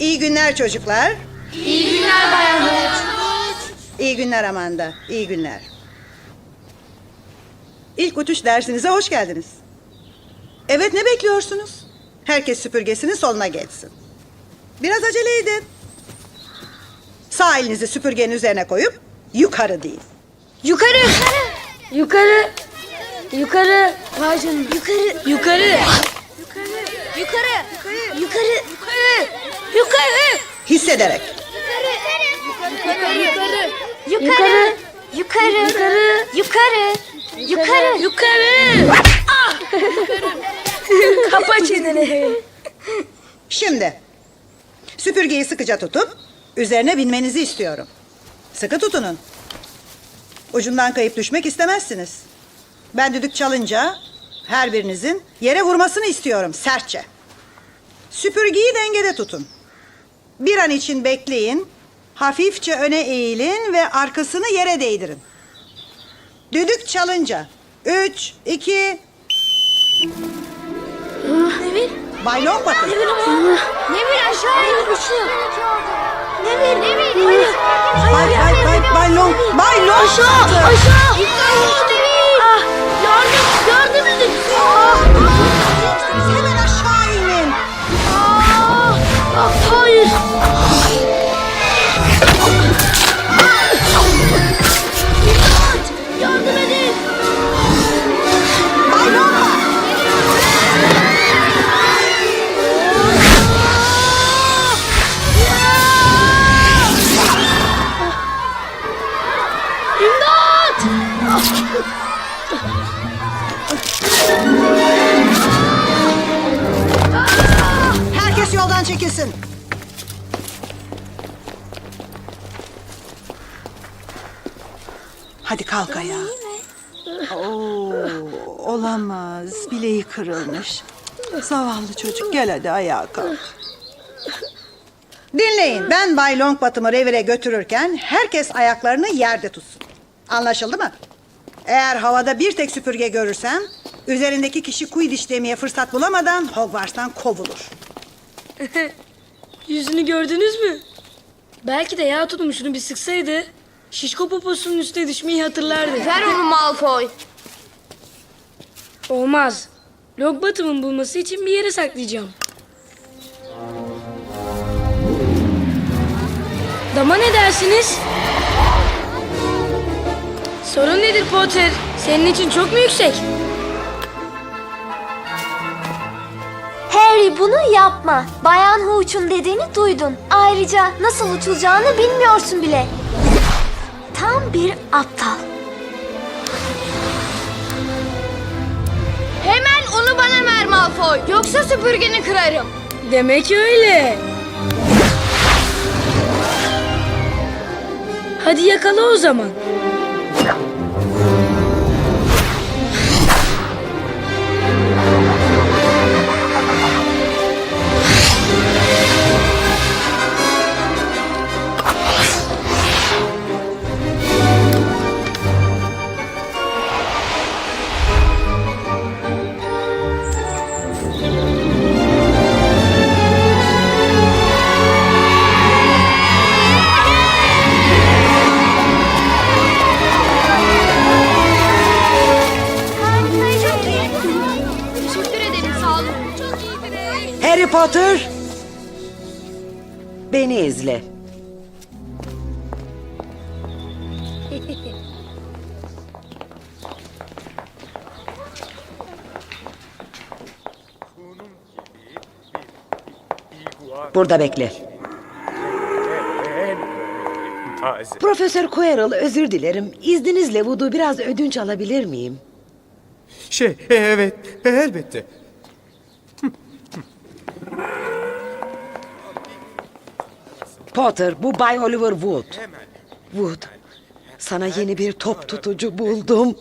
İyi günler çocuklar. İyi günler Bayan Hurt. İyi günler Amanda. İyi günler. İlk uçuş dersinize hoş geldiniz. Evet ne bekliyorsunuz? Herkes süpürgesinin soluna geçsin. Biraz acele edin. Sağ elinizi süpürgenin üzerine koyup yukarı deyin. Yukarı. Yukarı. Yukarı. Vay canına. Yukarı. Yukarı. Yukarı. Yukarı. Yukarı. Yukarı. Hissederek. Yukarı. Yukarı. Yukarı. Yukarı. Yukarı. Yukarı. Yukarı. Ah! Kapa çeneni. Şimdi süpürgeyi sıkıca tutup üzerine binmenizi istiyorum. Sıkı tutunun. Ucundan kayıp düşmek istemezsiniz. Ben düdük çalınca her birinizin yere vurmasını istiyorum sertçe. Süpürgeyi dengede tutun. Bir an için bekleyin. Hafifçe öne eğilin ve arkasını yere değdirin. Düdük çalınca. Üç, iki... Nevil. Bay Longbottom. Nevil aşağıya uçuyor. Nevil. Nevil. Hayır. Bay, bay, bay, bay Long, bay Long. Aşağı. Aşağı. Herkes yoldan çekilsin. Hadi kalk ayağa. Oo, olamaz. Bileği kırılmış. Zavallı çocuk gel hadi ayağa kalk. Dinleyin. Ben Bay Longbottom'u revire götürürken herkes ayaklarını yerde tutsun. Anlaşıldı mı? Eğer havada bir tek süpürge görürsem üzerindeki kişi Quidditch demeye fırsat bulamadan Hogwarts'tan kovulur. Yüzünü gördünüz mü? Belki de yağ tutmuşunu bir sıksaydı şişko poposunun üstüne düşmeyi hatırlardı. Ver onu Malfoy. Olmaz. Longbottom'un bulması için bir yere saklayacağım. Dama ne dersiniz? Sorun nedir Potter? Senin için çok mu yüksek? Harry bunu yapma. Bayan Huç'un dediğini duydun. Ayrıca nasıl uçulacağını bilmiyorsun bile. Tam bir aptal. Hemen onu bana ver Malfoy. Yoksa süpürgeni kırarım. Demek öyle. Hadi yakala o zaman. Harry Potter. Beni izle. Burada bekle. Profesör Quirrell özür dilerim. İzninizle Voodoo biraz ödünç alabilir miyim? Şey, e, evet, e, elbette. Potter, bu Bay Oliver Wood. Wood, sana yeni bir top tutucu buldum.